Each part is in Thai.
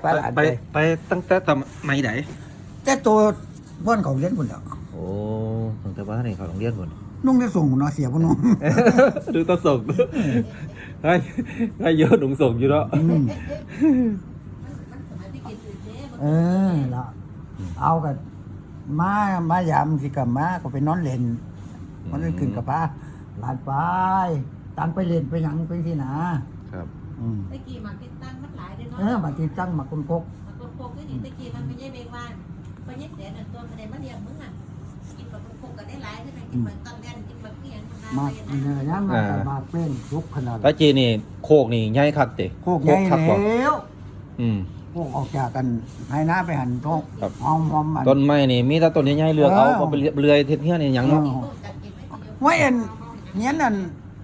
ไปไปหลานไปไปไปตั้งแต่สมัยไหนแต่ตัวบ้านเขาเลี้ยงคนเดียวโอ้ตั้งแต่ว่านี่เขาโรงเรียนคนนุ่งได้ส่งเนาะเสียพนุ่งดูตาส่งให้ให้เยอะหนุ่งส่งอยู่แล้วอืมเออละเอากันมามายามสิกับมาก็ไปนอนเล่นมันเล่นขึ้นกับป้าหลานไปตังไปเล่นไปหยังไปที่หนาครับ อืมตะกี้มันติดตั้งมัน หลายเด้อเนาะเออมาที่ตั้งมาคนกกมันก็โคกก็นี่ตะกี้มันไม่ใช่เบงว่านเพราะยักแสนตัวมันได้มาเลี้ยงมึงอะกินแบบโคกก็ได้หลายขึ้นกินแบบตั้งแดนกินแบบเพียงมาเนื้อย่างมาแต่มาเป็นทุกขนาดตาจีนี่โคกนี่ใหญ่คักเตะโคกใหญ่คักบ่แล้วอืมพวกออกจากกันให้หน้าไปหันท้องครับหอมหอมมันต้นไม้นี่มีแต่ต้นใหญ่ๆเลือกเอาเออเอาไปเลื่อยเทียนนี่หยังเนาะไว้เอ็นเนี้ยนั่น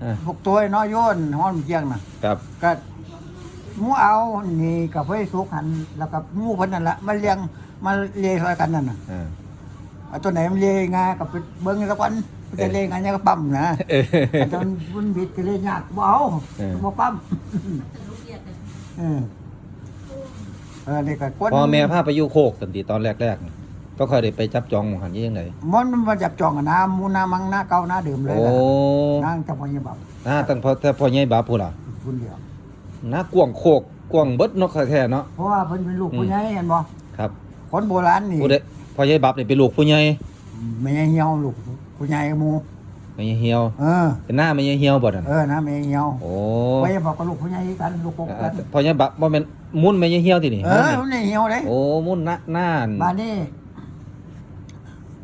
อ่าพวกตัวน้อยโยนห้องเกียงน่ะครับก็ห มูเอานี่กับเพื่อสุกหันแล้วกับหมูเพันนั่นละมาเลี้ยงมาเลี้ยงซอยกันนั่นน่ะอ่าเอาตัวไหนมันเลี้ยงงากับไปเบิ้งสักวันมันจะเลี้ยงงานยังก็ปั๊มนะเออแต่ตอนบุญบิดก็เลยยากบ่เอาเออ บ่ปั๊มเออเออนี่ก็คนพ่อแม่พาไปอยู่โคกกันติตอนแรกๆนี่ก็ค่อยได้ไปจับจองหมู่หันยี่ยังไงมันมาจับจองกับน้ำมูน้ำมังหน้าเก่าหน้าเดิมเลยโอ้ล่ะนั่งจับพญาบับ น่าตั้งพอแต่พ่อใหญ่บาพูดล่ะ คุณเดียว น่ากวางโคกกวางเบิดเนาะแท้ๆเนาะเพราะว่าเพิ่นเป็นลูกอืมผู้ใหญ่เห็นบ่ครับคนโบราณนี่ผู้ใดพ่อใหญ่บับนี่เป็นลูกผู้ใหญ่ไม่ใช่เหี่ยวลูกผู้ใหญ่หมู่ไม่ใช่เหี่ยวเออเป็นหน้าไม่ใช่เหี่ยวบ่นั่นเออนะไม่ใช่เหี่ยวโอ้ไว้บอกกับลูกผู้ใหญ่กันลูกกบกันพ่อใหญ่บับบ่แม่นมุ่นไม่ใช่เหี่ยวตินี่เออมันไม่เหี่ยวเด้โอ้มุ่นหน้าหน้าบ้านนี้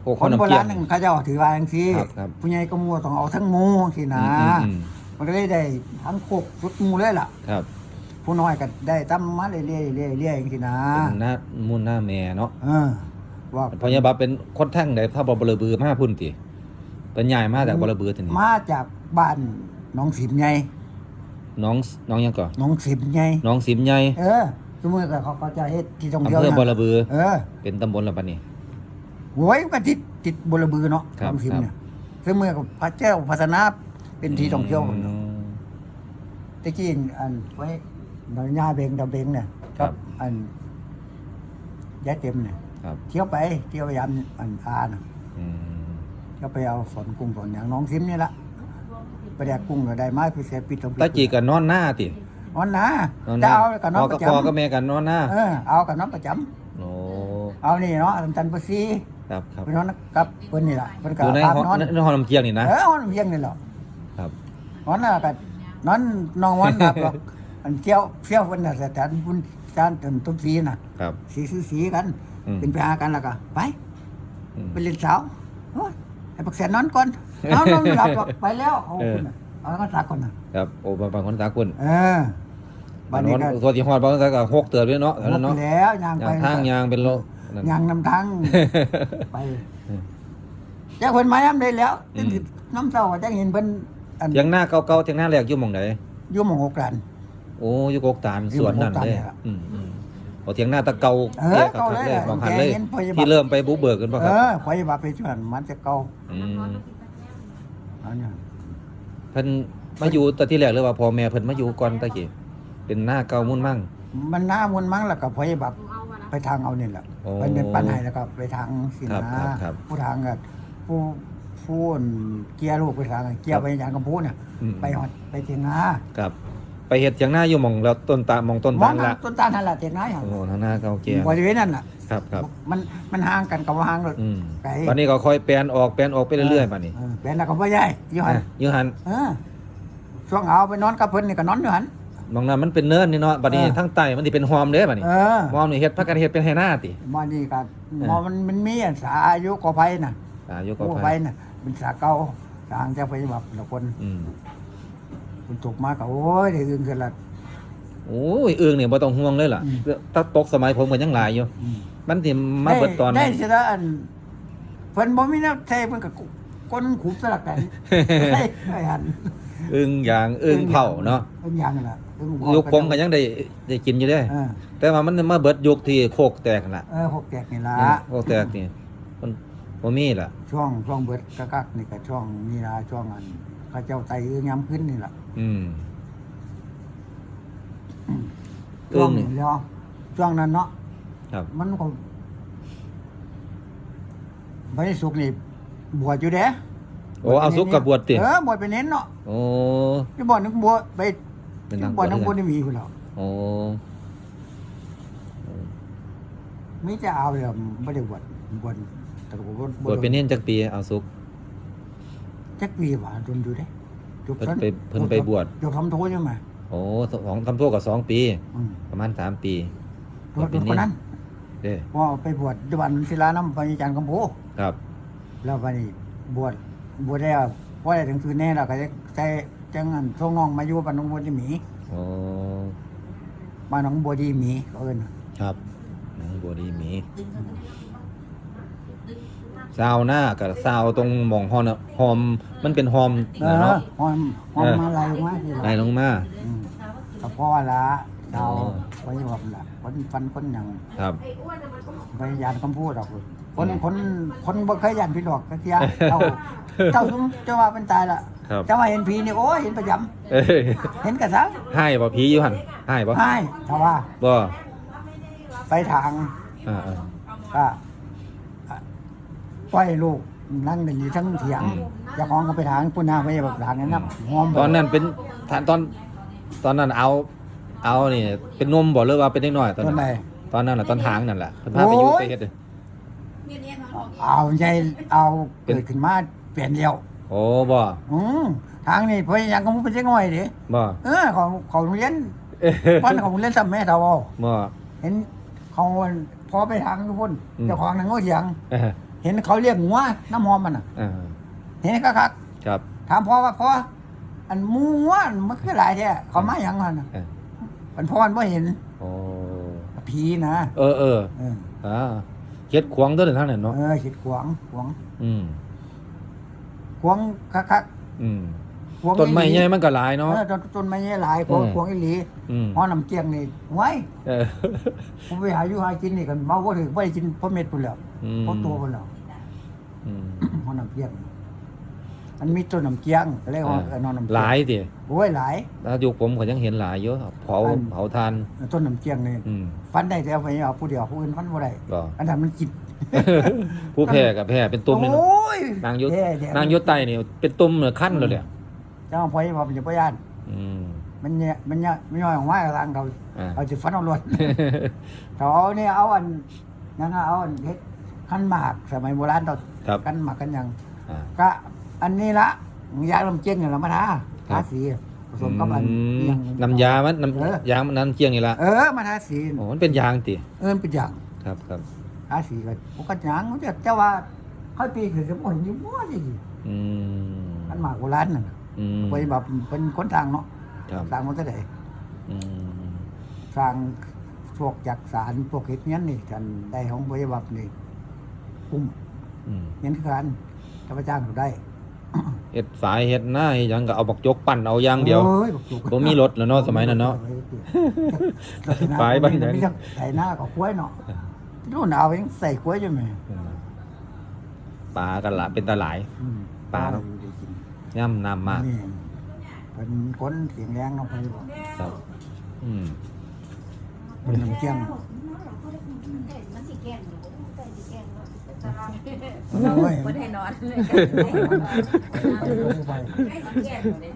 โคกคคนนน้ำโบเกียรางณนึงเขาเจ้าถือว่าจังซี่ครับครับผู้ใหญ่ก็หมู่ต้องเอาทั้งหมู่สินะอื มอืมมันก็เลยได้ทั้งโคกสุดหมู่เลยล่ะ ครับผู้น้อยก็ได้ตำมาเรื่อยๆเรื่อยๆเรื่อยๆจังซี่นะเป็นหน้ามุ่นหน้าแม่เนาะเออว่าพ่อใหญ่บับเป็นคนแท่งใดถ้าบ่บลบือมาพุ่นติเป็นใหญ่มาจากบลบือตินี่มาจากบ้านหน้องสิมใหญ่น้องน้องหยังก่อนหน้องสิมใหญ่น้องสิมใหญ่เออสมมุติก็เขาก็จะเฮ็ดที่ท่องอำเที่ยวเภอนะบลบือ เออ เป็นตำบลละปานนี้โว้ยมันติดติดบลบือเนาะครับหนองสิมครับเนี่ยซึ่งเมื่อกับพระเจ้าพัฒนา เป็นที่ท่องเที่ยวอืมตะกี้อันไว้ดอยญาเบงดาวเบงเนี่ยครับ อันยายเต็มเนี่ยครับเที่ยวไปเที่ยวยามอันอาน่ะอืมก็ไปเอาสอนกุ้งสอนอย่างน้องซิมนี่ละไปแดกกุ้งก็ได้มาคือเสียปิดตรงตาจีก็นอนหน้าติวันนะนอนหจะน้าเอากับน้องพ่อปกับระพ่อกับจำแม่กันนอนหน้าเออเอากับน้องประจโอ้ำเอานี่เนาะอันตันปซีครับครับไปนอนกับเพิ่นนี่ล่ะเพิ่นก็อยู่ในพาห้องนอนในห้องน้ำเกียงนี่นะเออห้องเพียงนี่แหละครับ นอนน่ะก็นอนน้องวันนับหรอกอันเที่ยวเที่ยวเพิ่นน่ะสถานบุญสถานต้นต้นสีน่ะครับ สีสีสีกันอืม เป็นไปหากันแล้วก็ไปอืม ไปเล่นสาวโอ้ยให้ปักแสนนอนก่อนเอานอนไม่หลับหรอกไปแล้วเอาเออ คุณน่ะเอาก็ตักก่อนนะครับโอ้บางบางคนตาคุณเออบ้านนี้ก็ตัวที่ฮอดบางคนก็หกเตือนด้วยเนาะเท่านั้นหมเนาะดแล้วยางยาไปงทางยางเป็นโลนั่น ยางนำทาง ไปแจ้าเพิ่นมาย้ำได้แล้วอืม น้ำเศร้าจ้าเห็นเพิ่น อันเถียงหน้าเก่าๆเถียงหน้าแรกอยู่หม่องไหนอยู่หมองหกกัน โอ้อยู่กกตาลอยู่สวนนั่นกกตาลเลยเนี่ยล่ะอืมอืมโอ้เถียงหน้าตะเกาเออแยกเก่าคักเลยเลยอะบางหันเลยแกเห็นพยาบาล ที่เริ่มไปบุกเบิกกันป่ะคเอรับอพยาบาลไปชวนมันจะเก่ามอันเนี้ยเพิ่นมาอยู่แตอนที่แรกเลยว่าพ่อแม่เพิ่นมาอยู่ก่อนตะกี้เป็นหน้าเก่ามุ่นมั่ง มันหน้ามันมั้งแล้วก็พยาบาลไปทางเอานี่แหละโอ้มันเป็นปัญหาแล้วก็ไปทางสิครับนะครับครับ ผู้ทางก็ผู้ ผู้อั่นเกียร์ลูกไปทางเกียร์ไปอย่างกับผู้เนี่ยอืม ไปหอดไปเทียงนาครับ ไปเฮ็ดเถียงหน้าอยู่หม่องแล้วต้นตาหม่องต้นมอตางลนั่ละนต้นตาลนั่นแหละเทียงนาอย่างโอ้ทางหน้าเก่าแก่บริเวณนั่นแหละครับครับ มันมันห่างกันกับว่าห่างเลยอืมไกลวันนี้ก็ค่อยแปลนออกแปลนออกไปเรื่อยๆบัดนี้เออเป็นแล้วก็บ่ใหญ่อยู่หันอะอยู่หันเออช่วงเอาไปนอนกับเพิ่นนี่ก็นอนอยู่หันมองนั้นมันเป็นเนินนี่เนาะบัดนี้เออทั้งใต้มันสิเป็นหอมเด้บัดนี้เออหอมนี่เฮ็ดพักกันเฮ็ดเป็นไหหน้าติ มานี่ก็เออ มอมันมันมีอันสาอายุกอไผ่น่ะอายุก็กอไปไผ่น่ะ เป็นสาเก่าทางเจ้าพยาบาลละคนอืมคุณถูกมาก็โอ้ยได้อื่นกันละ โอ้ยอึ่งนี่บ่ต้องห่วงเลยล่ะอืม ถ้าตกสมัยผมก็ยังหลายอยู่ อืม มันสิมาเบิดตอนได้ได้สิละอันเพิ่นบ่มีน้ำใส่เพิ่นก็ก้นขุบสลักกันใช่ไอ้หันอึ่งยางอึ่งเผาเนาะอึ้งยางนั่นล่ะอึ้งเผายุคผมก็ยังได้ได้กินอยู่เด้ เออแต่ว่ามันมาเบิดยุคที่โคกแตกนั่นล่ะเออหกแจกนี่ล่ะเนี่ยโคกแตกนี่มัน บ่มีล่ะ ช่วงช่วงเบิดกักๆนี่ก็ช่วงนี่ล่ะช่วงอันเขาเจ้าไตอึ้งยำขึ้นนี่ล่ะอืมช่วงอึ้งนี่ เนาะช่วงนั้นเนาะครับมันก็ไม่ได้สุกนี่บวชอยู่เด้โอ้เอาสุกกับบวชติเออบวชไปเน้นเนาะโอ้ที่บวชนึกบวชไปเป็นที่ทางบบววชชนักบวชด้วยกันนี่มีคุณเหรอโอ้ไม่จะเอาเลยไม่ได้บวชบวช แต่ก็บวชบวชเป็นเน้นจักปีเอาสุก จักปีว่าจนอยู่เด้จบเพิ่นไปเพิ่นไปบวช จบทำโทษใช่ไหมโอ้สองทำโทษกับสองปี อืมประมาณสามปีบวชเป็นคนนั้นเด้อพอไปบวชที่บ้านศิลาน้ำปณิจันทร์กัมพูครับ แล้วไปนี่บวชบวชได้พอได้ถึงคืนแน่แล้วก็จะใจจังอันส่งน้องมาอยู่บ้านหน้องบัวดีหมีโอ้ บ้านหน้องบัวดีหมีเขาเอิ้น ครับน้องบัวดีหมี ดึงเขาไปดึงมาก ซาวหน้ากับซาวตรงหม่องฮอนอะหอมมันเป็นหอมเอนะอเนาะ หอมหอมเออ มาลายลงมาทีไล่ลงมา อืมกับพ่อละเราอ๋อ ไว้ว่าละคนฟันคนอย่างครับ พยายานคำพูดหรอกคนคนคนบ่เคยยันพี่ดอกกะเทียเจ้าเจ้าซุมเจ้าว่าเป็นตายละครับ เจ้าว่าเห็นผีนี่โอ้ยเห็นประจำเอ้ยเห็นกระซังให้บ่ผีอยู่หั่นให้บ่ใช่ถ้าว่าบ่ไปทางอ่าอ่าก็อะ ปล่อยลูกนั่งหนึ่งอยู่ทั้งเถียงอืม เจ้าของก็ไปทางปุ่นหน้าไปแบบทางนั้นนะหอมตอนนั้นเป็นตอนตอนตอนนั้นเอา เอานี่ เป็นนมบ่หรือว่าเป็นเด็กน้อยตอนต้นนั้นไหนตอนนั้นน่ะตอนทางนั่นแหละเพิ่นพาไปอยู่โอ้ย ไปเฮ็ดเด้อเอาใจเอาเป็นเกิดขึ้นมาเปลี่ยนเดียว โอ้บ่อืมทางนี้เพราะยังก็มุเป็นเจ๊ง่อยดิบ่เออของของโรงเรียนเอ้ยวันของโรงเรียนสัมแม่ตาวาบ่ เห็นเขาพอไปทางทุกคนอืม เจ้าของนั่งโง่เถียง เอ้ย เห็นเขาเรียกหัวน้ำหอมมันอะอ่าเห็นก็คักครับ ถามพ่อว่าพ่ออันหมูหัวมันคือหลายแท้เขามาอย่างมันน่ะเอ้ยมันพ่อมันไม่เห็นโอ้ผีนะเออเออเอออ่าเฮ็ดขวางตัวนั้นทางนั้นเนาะเออคิดขวางขวางอืมขวางคักคักอืมๆขวางต้นไม้อีหลีใหญ่มันก็หลายเนาะ เออต้นต้นไม้ใหญ่หลายขวางอืม ขวางอีหลีอืมหอน้ำเจียงนี่ไว้เออผมไปหาอยู่หากินนี่กันเมาบ่ถึงบ่ได้กินพ่อเม็ดพุ่นแล้วอืมพ่อตัวพุ่นแล้วอืม หอน้ำเจียงอันมีต้นน้ำเจียงก็เรียกว่าเออนอนน้ำเจียงหลายสิโอ้ยหลายแล้วยุคผมก็ยังเห็นหลายเยอะเผาอัน เผาทาน ต้นน้ำเจียงนี่อืมฟันได้แต่เอาไปเอาผู้เดียวผู้อื่นฟันบ่ได้ก็ อันนั้นมันกินผู้แพ้กับแพ้เป็นตุ่มเลยเนาะโอ้ยนางยศแท้แท้นางยศไตนี่เป็นตุ่มเหนือขั้นเลยเนี่ยเจ้าพ่อยพอมันจะบ่ย่านอืมมันเนี่ยมันเนี่ยมันย่อยออกมาทางเขาอ่า เอาสิฟันเอาลวด เขาเนี่ยเอาอันนั่นน่ะเอาอันเฮ็ด ขันหมากสมัยโบราณตอนครับขันหมากกันหยังอ่า ก็อันนี้ละยาลำเจียงนี่ละมาทาครัทาบ สีผสมกับอันอืมอิหยังน้ำยามันเออ น้ำยางมันน้ำเจียงนี่ละเออมาทาสีโอ้มันเป็นยางติเอิ้นเป็นอย่างครับครับทาสีกันปกติหยังมันจะเจ้าว่าค่อยปีคือจะบ่เห็นอยู่บ่นี่อืมขันหมากโบราณนั่นน่ะอืมไปแบบเป็นคนทางเนาะครับทางมันจะได้ อืม สร้างพวกจักสารพวกเฮ็ดเงี้ยนี่กันได้ของบริบัตินี่ กุ้มอืมเงี้ยคือกันข้าพเจ้าก็ได้เฮ็ดสายเฮ็ดหน้าเฮ็ดหยังก็เอาบักจกปั่นเอาอย่างเดียวโอ้ยบักจุกบ่มีรถแล้วเนาะสมัยนั้นเนาะ ไปบ้านไหน มีจังใส่หน้ากับกล้วยเนาะรุ่นเอาเองใส่กล้วยอยู่ไหมอืมปลากันละเป็นตาหลาย อืมปลาเนาะได้กิน ย่ำน้ำมากนี่เป็นคนเสียงแรงเนาะไปบอกครับ อืม เป็นน้ำเจียง มันสิแกล้งอยู่มันสิแกล้ง เนาะโอ้ยบ่ได้นอนเลยไปไปไปให้สิแกล้งอยู่เลย